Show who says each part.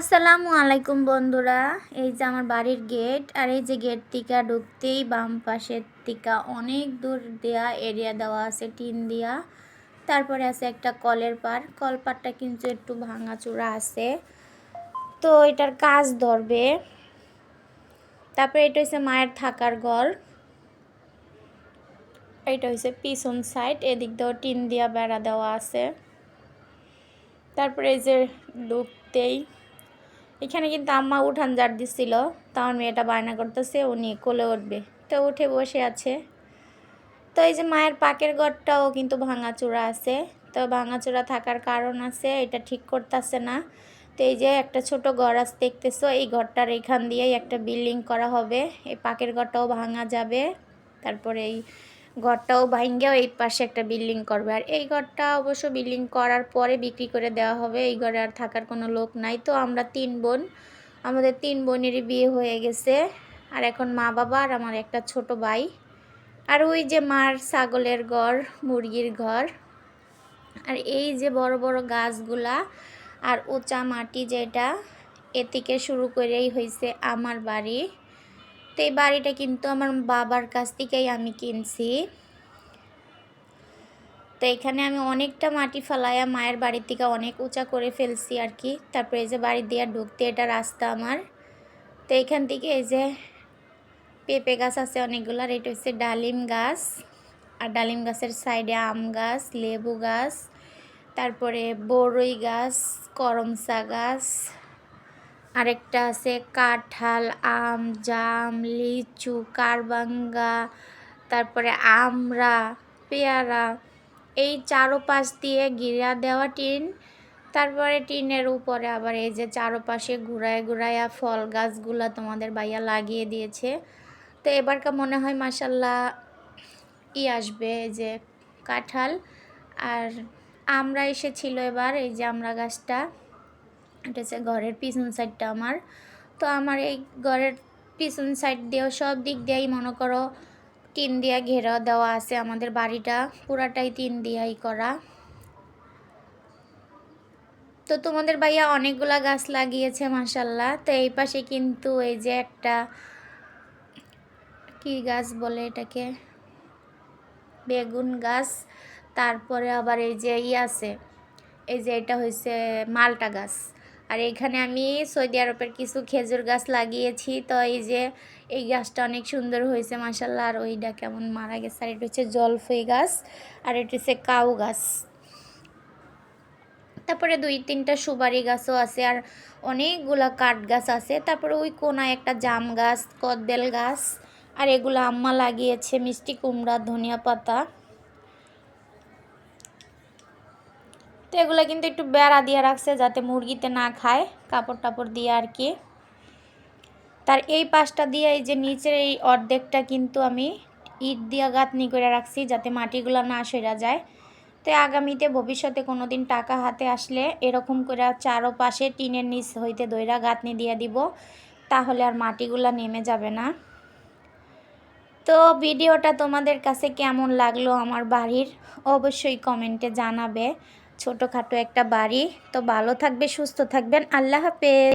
Speaker 1: আসসালামু আলাইকুম বন্ধুরা। এই যে আমার বাড়ির গেট, আর এই যে গেট টিকা ঢুকতেই বাম পাশের টিকা অনেক দূর দেয়া এরিয়া দেওয়া আছে, টিন দিয়া। তারপরে আছে একটা কলের পার কলপারটা কিন্তু একটু ভাঙাচোরা আছে। তো এটার কাজ ধরবে। তারপরে এটা হচ্ছে মায়ের থাকার ঘর। এটা হচ্ছে পিছন সাইড এদিক দিয়েও টিন দিয়া বেড়া দেওয়া আছে। তারপরে এই যে ঢুকতেই এখানে কিন্তু আম্মা উঠান জার দিচ্ছিল তো আমার মেয়েটা বায়না করতেছে, উনি কোলে উঠবে। তো উঠে বসে আছে। তো এই যে মায়ের পাকের ঘরটাও কিন্তু ভাঙাচোরা আছে। তো ভাঙাচোরা থাকার কারণ আছে, এটা ঠিক করতেছে না। তো এই যে একটা ছোট ঘর আছে, দেখতেছো, এই ঘরটার এখান দিয়েই একটা বিল্ডিং করা হবে। এই পাকের ঘরটাও ভাঙা যাবে। তারপরে এই ঘরটাও ভাঙ্গেও এই পাশে একটা বিল্ডিং করবে। আর এই ঘরটা অবশ্য বিল্ডিং করার পরে বিক্রি করে দেওয়া হবে। এই ঘরে আর থাকার কোনো লোক নাই। তো আমরা তিন বোন। আমাদের তিন বোনেরই বিয়ে হয়ে গেছে। আর এখন মা বাবা আর আমার একটা ছোট ভাই। আর ওই যে মার ছাগলের ঘর, মুরগির ঘর। আর এই যে বড় বড় গাছগুলা আর উঁচা মাটি যেটা, এ থেকে শুরু করেই হয়েছে আমার বাড়ি। তো এই বাড়িটা কিন্তু আমার বাবার কাছ থেকেই আমি কিনছি। তো এখানে আমি অনেকটা মাটি ফেলাইয়া মায়ের বাড়ির থেকে অনেক উঁচা করে ফেলছি আর কি। তারপরে এই যে বাড়ি দিয়ে ঢুকতে এটা রাস্তা আমার। তো এখান থেকে এই যে পেঁপে গাছ আছে অনেকগুলো, আর এটা হচ্ছে ডালিম গাছ। আর ডালিম গাছের সাইডে আম গাছ, লেবু গাছ, তারপরে বড়ই গাছ, করমচা গাছ আরেকটা আছে কাঁঠাল, আম, জাম, লিচু, কারবাঙ্গা, তারপরে আমরা পেয়ারা, এই চারোপাশ দিয়ে ঘিরা দেওয়া টিন। তারপরে টিনের উপরে আবার এই যে চারোপাশে ঘুরায় ঘুরাইয়া ফল গাছগুলা তোমাদের ভাইয়া লাগিয়ে দিয়েছে। তো এবারকার মনে হয় মাসাল্লাহ ই আসবে যে কাঁঠাল। আর আমরা এসেছিল এবার, এই যে আমরা গাছটা। এটা হচ্ছে ঘরের পিছন সাইডটা আমার। তো আমার এই ঘরের পিছন সাইড দিয়েও সব দিক দিয়েই মনে করো টিন দিয়া ঘেরা দেওয়া আছে আমাদের বাড়িটা। পুরাটাই টিন দিয়াই করা। তো তোমাদের ভাইয়া অনেকগুলা গাছ লাগিয়েছে মাসাল্লাহ তো এই পাশে কিন্তু এই যে একটা কি গাছ বলে এটাকে? বেগুন গাছ। তারপরে আবার এই যে ই আছে, এই যে এটা হয়েছে মালটা গাছ। আর এখানে আমি সৌদি আরবের কিছু খেজুর গাছ লাগিয়েছি। তো এই যে, এই গাছটা অনেক সুন্দর হয়েছে মাসাল্লাহ আর ওইটা কেমন মারা গেছে। আর এটা হচ্ছে জলফই গাছ, আর এটা হচ্ছে কাউ গাছ। তারপরে দুই তিনটা সুপারি গাছও আছে, আর অনেকগুলা কাঠ গাছ আছে। তারপরে ওই কোনায় একটা জাম গাছ, কদবেল গাছ। আর এগুলো আম্মা লাগিয়েছে মিষ্টি কুমড়া, ধনিয়া পাতা। এগুলো কিন্তু একটু বেড়া দিয়ে রাখছে যাতে মুরগিতে না খায়, কাপড় টাপড় দিয়ে আর কি। তার এই পাশটা দিয়ে এই যে নিচের এই অর্ধেকটা কিন্তু আমি ইট দিয়ে গাঁথনি করে রাখছি যাতে মাটিগুলো না সেরা যায়। তো আগামীতে ভবিষ্যতে কোনো দিন টাকা হাতে আসলে এরকম করে চারো পাশে টিনের নিচ হইতে দইরা গাঁথনি দিয়ে দিব, তাহলে আর মাটিগুলো নেমে যাবে না। তো ভিডিওটা তোমাদের কাছে কেমন লাগল আমার বাড়ির, অবশ্যই কমেন্টে জানাবে। ছোটোখাটো একটা বাড়ি। তো ভালো থাকবে সুস্থ থাকবেন। আল্লাহ হাফেজ।